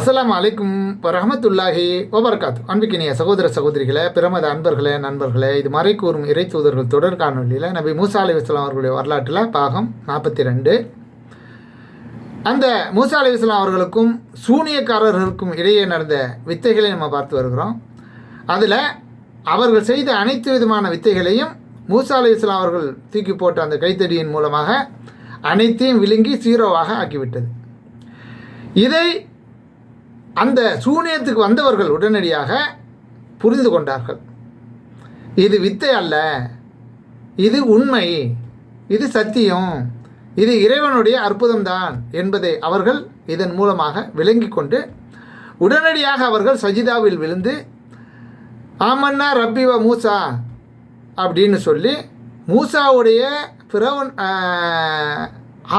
அஸ்லாம் அலைக்கும் ரஹமத்துல்லாஹி ஓபர்காத் அன்பிக்கினிய சகோதர சகோதரிகளை பிரமத அன்பர்களே நண்பர்களே இது மறை கூறும் இறை தூதர்கள் தொடர் காணொலியில் நபி மூசா அலி இஸ்லாம் அவர்களுடைய வரலாற்றில் பாகம் நாற்பத்தி ரெண்டு அந்த மூசா அலி இஸ்லாம் அவர்களுக்கும் சூனியக்காரர்களுக்கும் இடையே நடந்த வித்தைகளை நம்ம பார்த்து வருகிறோம். அதில் அவர்கள் செய்த அனைத்து விதமான வித்தைகளையும் மூசா அலி இஸ்லாம் அவர்கள் தூக்கி போட்ட அந்த கைத்தடியின் மூலமாக அனைத்தையும் விழுங்கி சீரோவாக ஆக்கிவிட்டது. இதை அந்த சூனியத்துக்கு வந்தவர்கள் உடனடியாக புரிந்து கொண்டார்கள். இது வித்தை அல்ல. இது உண்மை. இது சத்தியம். இது இறைவனுடைய அற்புதம்தான் என்பதை அவர்கள் இதன் மூலமாக விளங்கி கொண்டு உடனடியாக அவர்கள் சஜிதாவில் விழுந்து ஆமன்னா ரப்பிவ மூசா அப்படின்னு சொல்லி மூசாவுடைய பிறவன்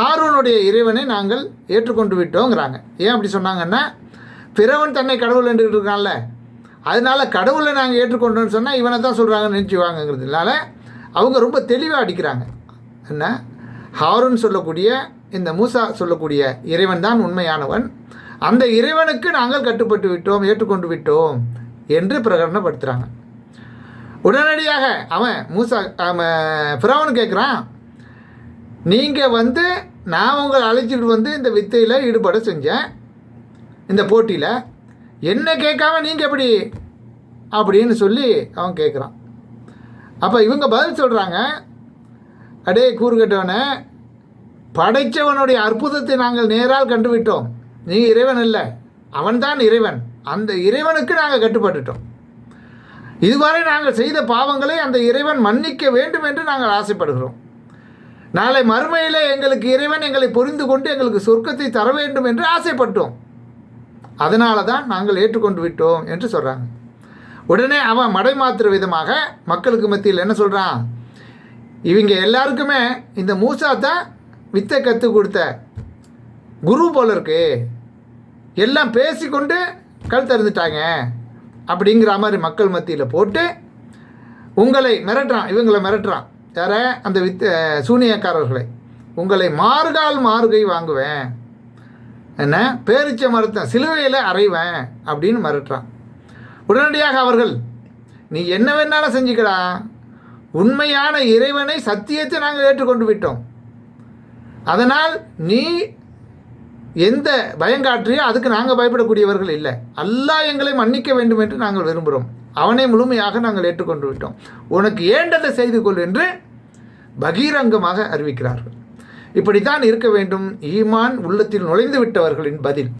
ஆர்வனுடைய இறைவனை நாங்கள் ஏற்றுக்கொண்டு விட்டோங்கிறாங்க. ஏன் அப்படி சொன்னாங்கன்னா பிறவன் தன்னை கடவுள் என்று இருக்கான்ல. அதனால கடவுளை நாங்கள் ஏற்றுக்கொண்டோம்னு சொன்னால் இவனை தான் சொல்கிறாங்கன்னு நினச்சிவாங்கங்கிறதுனால அவங்க ரொம்ப தெளிவாக அடிக்கிறாங்க. என்ன? ஹாரூன் சொல்லக்கூடிய இந்த மூசா சொல்லக்கூடிய இறைவன் தான் உண்மையானவன். அந்த இறைவனுக்கு நாங்கள் கட்டுப்பட்டு விட்டோம் ஏற்றுக்கொண்டு விட்டோம் என்று பிரகடனப்படுத்துகிறாங்க உடனடியாக அவன் மூசா அவன் ஃபிரவன் கேட்குறான் நீங்கள் வந்து நான் உங்களை அழைச்சிட்டு வந்து இந்த வித்தையில் ஈடுபட செஞ்சேன். இந்த போட்டியில் என்ன கேட்காம நீங்கள் எப்படி? அப்படின்னு சொல்லி அவன் கேட்குறான் அப்போ இவங்க பதில் சொல்கிறாங்க அடே கூறுகட்டவனே படைத்தவனுடைய அற்புதத்தை நாங்கள் நேரால் கண்டுவிட்டோம். நீ இறைவன் இல்லை அவன்தான் இறைவன். அந்த இறைவனுக்கு நாங்கள் கட்டுப்பட்டுட்டோம். இதுவரை நாங்கள் செய்த பாவங்களை அந்த இறைவன் மன்னிக்க வேண்டும் என்று நாங்கள் ஆசைப்படுகிறோம். நாளை மறுமையில் எங்களுக்கு இறைவன் எங்களை புரிந்து கொண்டு எங்களுக்கு சொர்க்கத்தை தர வேண்டும் என்று ஆசைப்பட்டோம். அதனால தான் நாங்கள் ஏற்றுக்கொண்டு விட்டோம் என்று சொல்கிறாங்க உடனே அவன் மடை மாற்றுற விதமாக மக்களுக்கு மத்தியில் என்ன சொல்கிறான் இவங்க எல்லாருக்குமே இந்த மூசா தான் வித்தை கற்றுக் கொடுத்த குரு போல இருக்கு. எல்லாம் பேசிக்கொண்டு கல் திறந்துட்டாங்க அப்படிங்கிற மாதிரி மக்கள் மத்தியில் போட்டு உங்களை மிரட்டுறான் இவங்களை மிரட்டுறான். யார? அந்த வித் சூனியக்காரர்களை. உங்களை மாறுகால் மாறுகை வாங்குவேன். என்ன? பேரிச்ச மரத்தை சிலுவையில் அறைவேன் அப்படின்னு மறுட்டான் உடனடியாக அவர்கள் நீ என்ன வேணாலும் செஞ்சுக்கடா. உண்மையான இறைவனை சத்தியத்தை நாங்கள் ஏற்றுக்கொண்டு விட்டோம். அதனால் நீ எந்த பயங்காற்றியோ அதுக்கு நாங்கள் பயப்படக்கூடியவர்கள் இல்லை. அல்லாஹ் எங்களை மன்னிக்க வேண்டும் என்று நாங்கள் விரும்புகிறோம். அவனை முழுமையாக நாங்கள் ஏற்றுக்கொண்டு விட்டோம். உனக்கு ஏண்டதை செய்து கொள் என்று பகீரங்கமாக அறிவிக்கிறார்கள். இப்படித்தான் இருக்க வேண்டும். ஈமான் உள்ளத்தில் நுழைந்து விட்டவர்களின் பதில்.